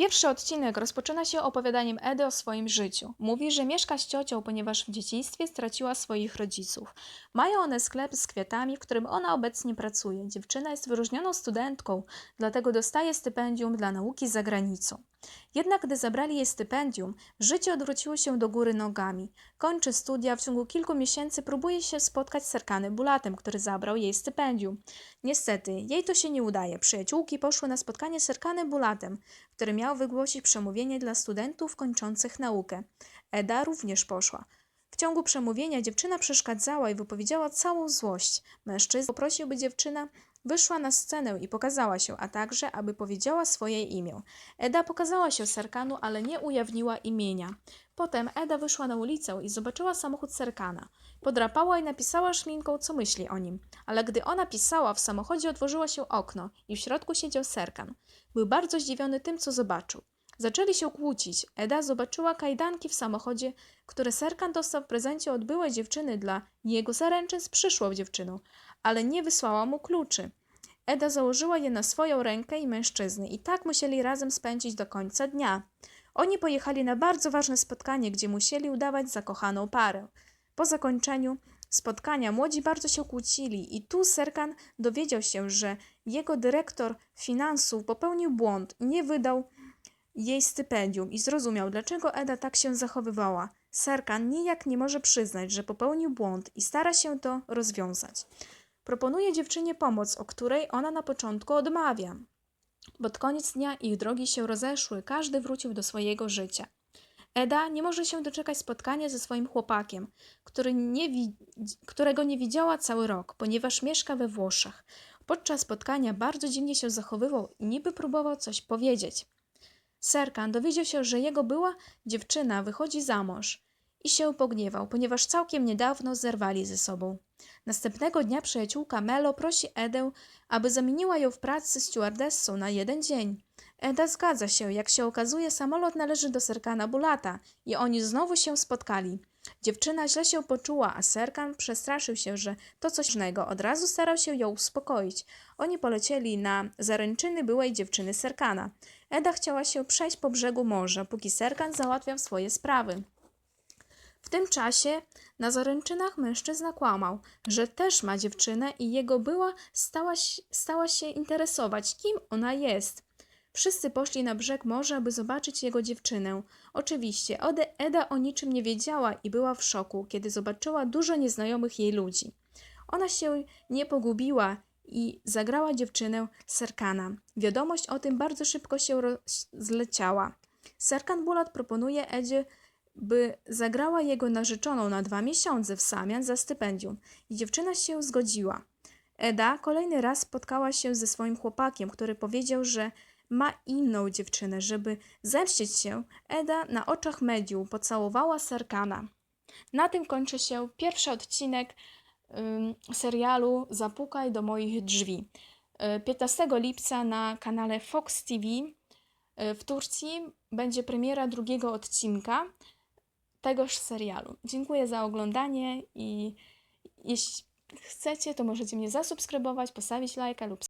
Pierwszy odcinek rozpoczyna się opowiadaniem Edy o swoim życiu. Mówi, że mieszka z ciocią, ponieważ w dzieciństwie straciła swoich rodziców. Mają one sklep z kwiatami, w którym ona obecnie pracuje. Dziewczyna jest wyróżnioną studentką, dlatego dostaje stypendium dla nauki za granicą. Jednak gdy zabrali jej stypendium, życie odwróciło się do góry nogami. Kończy studia, w ciągu kilku miesięcy próbuje się spotkać z Serkany Bulatem, który zabrał jej stypendium. Niestety, jej to się nie udaje. Przyjaciółki poszły na spotkanie z Serkany Bulatem, który miał wygłosić przemówienie dla studentów kończących naukę. Eda również poszła. W ciągu przemówienia dziewczyna przeszkadzała i wypowiedziała całą złość. Mężczyzna poprosił, by dziewczyna wyszła na scenę i pokazała się, a także, aby powiedziała swoje imię. Eda pokazała się Serkanu, ale nie ujawniła imienia. Potem Eda wyszła na ulicę i zobaczyła samochód Serkana. Podrapała i napisała szminką, co myśli o nim. Ale gdy ona pisała, w samochodzie otworzyło się okno i w środku siedział Serkan. Był bardzo zdziwiony tym, co zobaczył. Zaczęli się kłócić. Eda zobaczyła kajdanki w samochodzie, które Serkan dostał w prezencie od byłej dziewczyny dla jego zaręczyn z przyszłą dziewczyną, ale nie wysłała mu kluczy. Eda założyła je na swoją rękę i mężczyzny i tak musieli razem spędzić do końca dnia. Oni pojechali na bardzo ważne spotkanie, gdzie musieli udawać zakochaną parę. Po zakończeniu spotkania młodzi bardzo się kłócili i tu Serkan dowiedział się, że jego dyrektor finansów popełnił błąd nie wydał jej stypendium i zrozumiał, dlaczego Eda tak się zachowywała. Serkan nijak nie może przyznać, że popełnił błąd i stara się to rozwiązać. Proponuje dziewczynie pomoc, o której ona na początku odmawia. Pod koniec dnia ich drogi się rozeszły, każdy wrócił do swojego życia. Eda nie może się doczekać spotkania ze swoim chłopakiem, który nie którego nie widziała cały rok, ponieważ mieszka we Włoszech. Podczas spotkania bardzo dziwnie się zachowywał i niby próbował coś powiedzieć. Serkan dowiedział się, że jego była dziewczyna wychodzi za mąż i się pogniewał, ponieważ całkiem niedawno zerwali ze sobą. Następnego dnia przyjaciółka Melo prosi Edę, aby zamieniła ją w pracy stewardessą na jeden dzień. Eda zgadza się, jak się okazuje, samolot należy do Serkana Bulata i oni znowu się spotkali. Dziewczyna źle się poczuła, a Serkan przestraszył się, że to coś ważnego. Od razu starał się ją uspokoić. Oni polecieli na zaręczyny byłej dziewczyny Serkana. Eda chciała się przejść po brzegu morza, póki Serkan załatwiał swoje sprawy. W tym czasie na zaręczynach mężczyzna kłamał, że też ma dziewczynę i jego była stała, stała się interesować, kim ona jest. Wszyscy poszli na brzeg morza, aby zobaczyć jego dziewczynę. Oczywiście, Eda o niczym nie wiedziała i była w szoku, kiedy zobaczyła dużo nieznajomych jej ludzi. Ona się nie pogubiła i zagrała dziewczynę Serkana. Wiadomość o tym bardzo szybko się roz- zleciała. Serkan Bulat proponuje Edzie, by zagrała jego narzeczoną na dwa miesiące w zamian za stypendium i dziewczyna się zgodziła. Eda kolejny raz spotkała się ze swoim chłopakiem, który powiedział, że ma inną dziewczynę. Żeby zemścić się, Eda na oczach mediów pocałowała Serkana. Na tym kończy się pierwszy odcinek ym, serialu Zapukaj do moich drzwi. Y, 15 lipca na kanale Fox TV y, w Turcji będzie premiera drugiego odcinka tegoż serialu. Dziękuję za oglądanie i jeśli chcecie, to możecie mnie zasubskrybować, postawić lajka lub